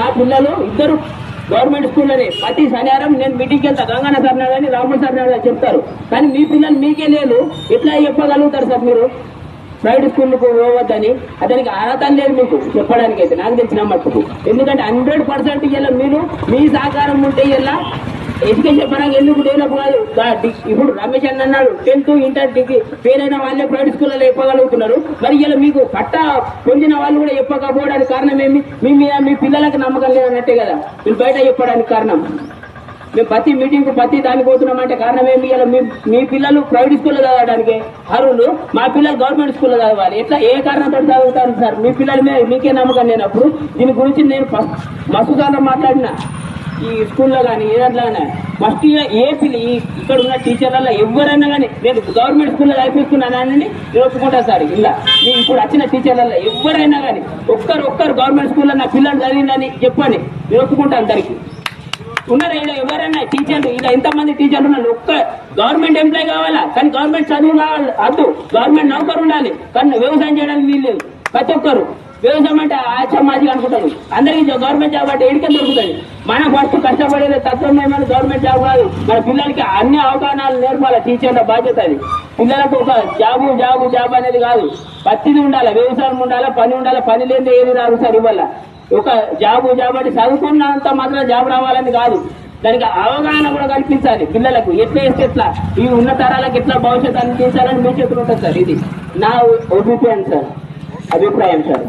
నా పిల్లలు ఇద్దరు గవర్నమెంట్ స్కూల్లోనే ప్రతి శనివారం నేను మీటింగ్కి వెళ్తా. గంగన్న సార్ నాదని రాముడు సార్ నాదని చెప్తారు. కానీ మీ పిల్లలు మీకే లేదు. ఇట్లా చెప్పగలుగుతారు సార్ మీరు? ప్రైవేట్ స్కూల్కు పోవద్దని. అతనికి అర్హత లేదు మీకు చెప్పడానికి అయితే నాకు తెలిసిన మట్టుకు. ఎందుకంటే హండ్రెడ్ పర్సెంట్ ఇలా మీరు. మీ సహకారం ఉంటే ఇలా ఎడ్యుకేషన్ పరంగా ఎందుకు డెవలప్ కాదు? ఇప్పుడు రమేష్ అన్న అన్నాడు టెన్త్ ఇంటర్ డిగ్రీ పేరైన వాళ్ళే ప్రైవేట్ స్కూల్లో చెప్పగలుగుతున్నారు మరి ఇలా మీకు పట్ట పొందిన వాళ్ళు కూడా చెప్పకపోవడానికి కారణం ఏమి? మీ మీద మీ పిల్లలకు నమ్మకం లేదన్నట్టే కదా? మీరు బయట చెప్పడానికి కారణం. మేము ప్రతి మీటింగ్కు ప్రతి దానికి పోతున్నామంటే కారణం ఏమి? ఇలా మీ మీ పిల్లలు ప్రైవేట్ స్కూల్లో చదవడానికి. అరువులు మా పిల్లలు గవర్నమెంట్ స్కూల్లో చదవాలి. ఎట్లా ఏ కారణంతో చదువుతారు సార్? మీ పిల్లల మీద మీకే నమ్మకం లేనప్పుడు దీని గురించి నేను ఫస్ట్ మస్తు సార్లు ఈ స్కూల్లో కానీ ఏ దాంట్లో కానీ ఫస్ట్ ఏ పిల్ల ఇక్కడ ఉన్న టీచర్లలో ఎవరైనా కానీ నేను గవర్నమెంట్ స్కూల్లో చదివిస్తున్నానని నేను ఒప్పుకుంటా సార్ ఇలా మీ ఇప్పుడు వచ్చిన టీచర్లలో ఎవరైనా కానీ ఒక్కరు ఒక్కరు గవర్నమెంట్ స్కూల్లో నా పిల్లలు చదివిందని చెప్పండి. నేను ఒప్పుకుంటాను అందరికి. ఉన్నారు ఇలా ఎవరైనా టీచర్లు ఇలా ఎంతమంది టీచర్లు ఉన్నారు? ఒక్క గవర్నమెంట్ ఎంప్లాయ్ కావాలా? కానీ గవర్నమెంట్ చదువు కావాలి. అద్దు. గవర్నమెంట్ నౌకరు ఉండాలి. కానీ వ్యవసాయం చేయడానికి వీల్లేదు ప్రతి ఒక్కరు. వ్యవసాయం అంటే ఆచమాజీ అనుకుంటారు. అందరికీ గవర్నమెంట్ జాబ్ అంటే ఎడికే దొరుకుతుంది. మనం ఫస్ట్ కష్టపడేది తత్వం ఏమైనా గవర్నమెంట్ జాబ్ కాదు. మన పిల్లలకి అన్ని అవగాహనలు నేర్పాలి టీచర్ల బాధ్యత అది. పిల్లలకు ఒక జాబు జాబు జాబ్ అనేది కాదు. పత్తిది ఉండాలి వ్యవసాయం ఉండాలి పని ఉండాలి పని లేని ఏది రాదు సార్ ఇవ్వాల. ఒక జాబు జాబ్ అంటే చదువుకున్నంత మాత్రం జాబ్ రావాలని కాదు. దానికి అవగాహన కూడా కల్పించాలి పిల్లలకు. ఎట్లా వేస్తే ఎట్లా? ఈ ఉన్న తరాలకు ఎట్లా భవిష్యత్తు అందించాలని మీ చేతులు ఉంటుంది సార్ ఇది. నా ఒపీనియన్ సార్. అభిప్రాయం సార్.